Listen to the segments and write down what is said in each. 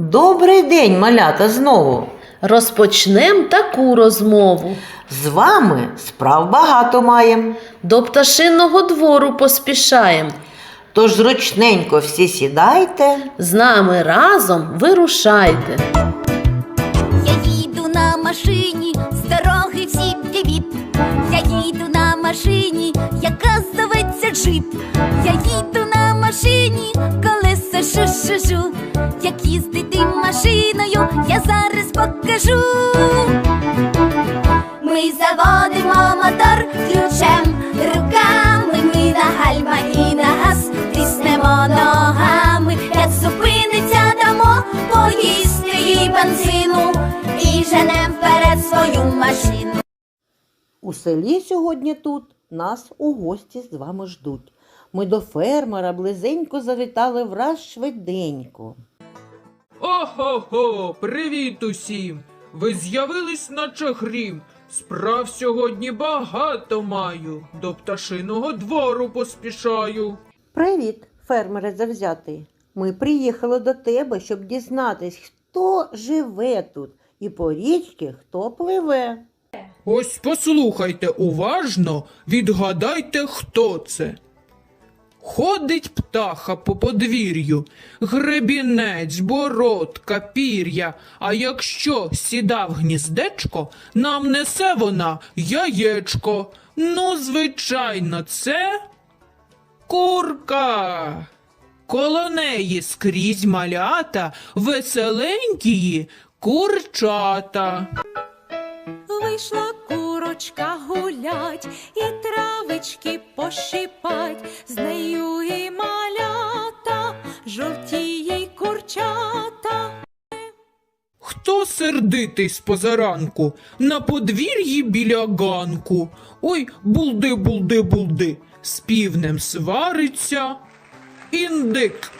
Добрий день, малята, знову. Розпочнем таку розмову. З вами справ багато маєм. До пташиного двору поспішаєм. Тож зручненько всі сідайте. З нами разом вирушайте. Я їду на машині, з дороги всі віп. Я їду на машині, яка зоветься джип. Я їду на машині, колеса шу-шу-шу. Як їздити машиною, я зараз покажу. Ми заводимо мотор ключем руками, ми на гальма і на газ тиснемо ногами, як зупиниться дамо, поїсти їй бензину і женем вперед свою машину. У селі сьогодні тут нас у гості з вами ждуть. Ми до фермера близенько завітали враз швиденько. Ого-го, привіт усім! Ви з'явились наче грім. Справ сьогодні багато маю. До пташиного двору поспішаю. Привіт, фермере завзятий. Ми приїхали до тебе, щоб дізнатись, хто живе тут і по річці хто пливе. Ось послухайте уважно, відгадайте, хто це. Ходить птаха по подвір'ю, гребінець, бородка, пір'я. А якщо сіда в гніздечко, нам несе вона яєчко. Ну, звичайно, це курка. Коло неї скрізь малята, веселенькії курчата. Вийшла курочка гулять і травички пощипать, з нею і малята, жовтіє й курчата. Хто сердитий з позаранку на подвір'ї біля ганку? Ой, булди, булди, булди, з півнем свариться. Індик.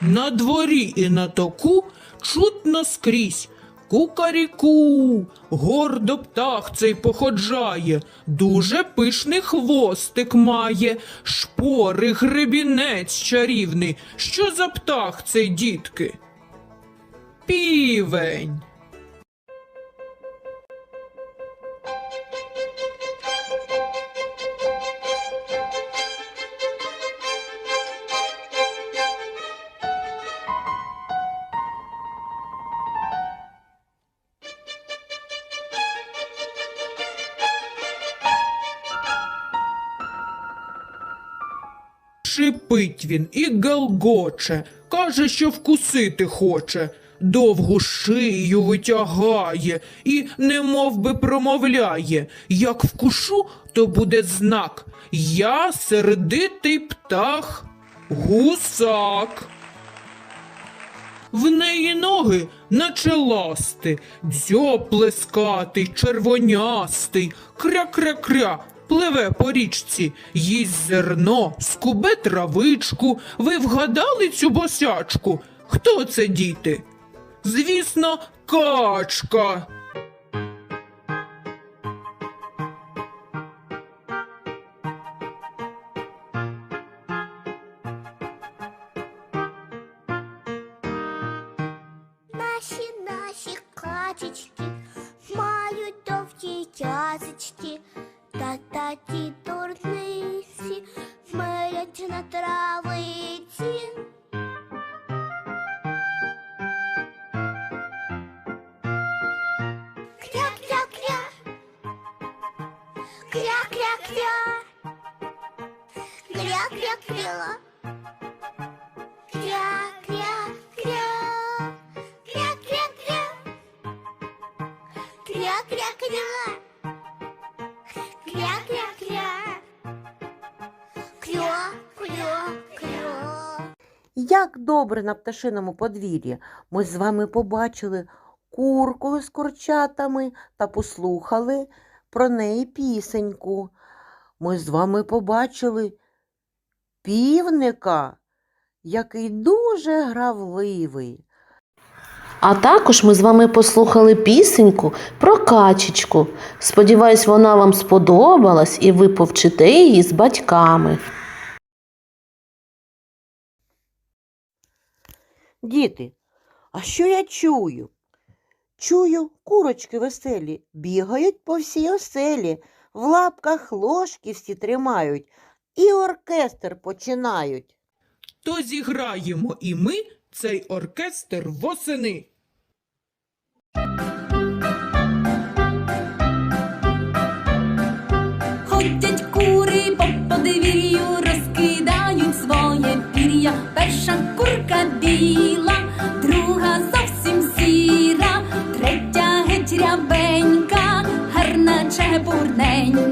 На дворі і на току чутно скрізь. Кукаріку, гордо птах цей походжає, дуже пишний хвостик має, шпори, гребінець чарівний. Що за птах цей, дітки? Півень. Шипить він і галгоче, каже, що вкусити хоче. Довгу шию витягає і немов би промовляє. Як вкушу, то буде знак. Я сердитий птах, гусак. В неї ноги наче ласти, дзьоб плескатий, червонястий, кря-кря-кря, пливе по річці, їсть зерно, скубе травичку. Ви вгадали цю босячку? Хто це діти? Звісно, качка. таті дурниці милять на травиці. Кря-кря-кря, кря-кря-кря, кря-кря-кря. Кря-кря-кря, кря-кря-кря, кря-кря-кря, кря-кря-кря, Як добре на пташиному подвір'ї ми з вами побачили курку з курчатами та послухали про неї пісеньку. Ми з вами побачили півника, який дуже гравливий. А також ми з вами послухали пісеньку про качечку. Сподіваюсь, вона вам сподобалась і ви повчите її з батьками. Діти, А що я чую? Чую, курочки веселі бігають по всій оселі, в лапках ложки всі тримають і оркестр починають. То зіграємо і ми цей оркестр восени. Ходять кури по подвір'ю, розкидають своє пір'я. Перша курка біла,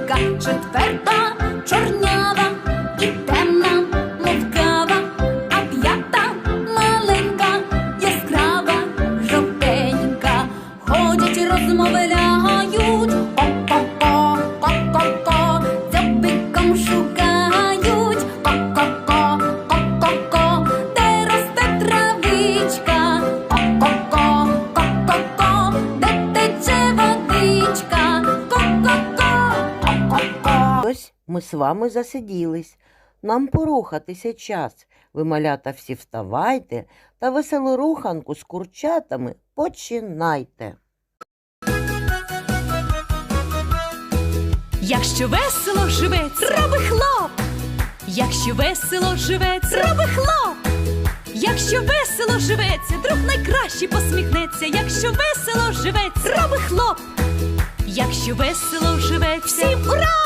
чепурненька, четверта чорнява ми з вами засиділись. Нам порухатися час. Ви, малята, всі вставайте та веселу руханку з курчатами починайте. Якщо весело живеться, роби хлоп. Якщо весело живеться, роби хлоп. Якщо весело живеться, друг найкраще посміхнеться. Якщо весело живеться, роби хлоп. Якщо весело живеться, всім ура!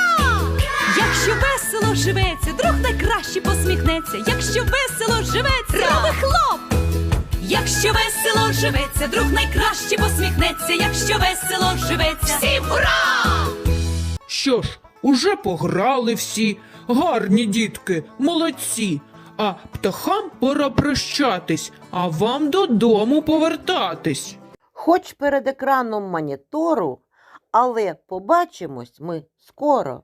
Якщо весело живеться, друг найкраще посміхнеться. Якщо весело живеться, роби хлоп. Якщо весело живеться, друг найкраще посміхнеться. Якщо весело живеться, всім ура! Що ж, уже пограли всі, гарні дітки, молодці. А птахам пора прощатись, а вам додому повертатись. Хоч перед екраном монітору, але побачимось ми скоро.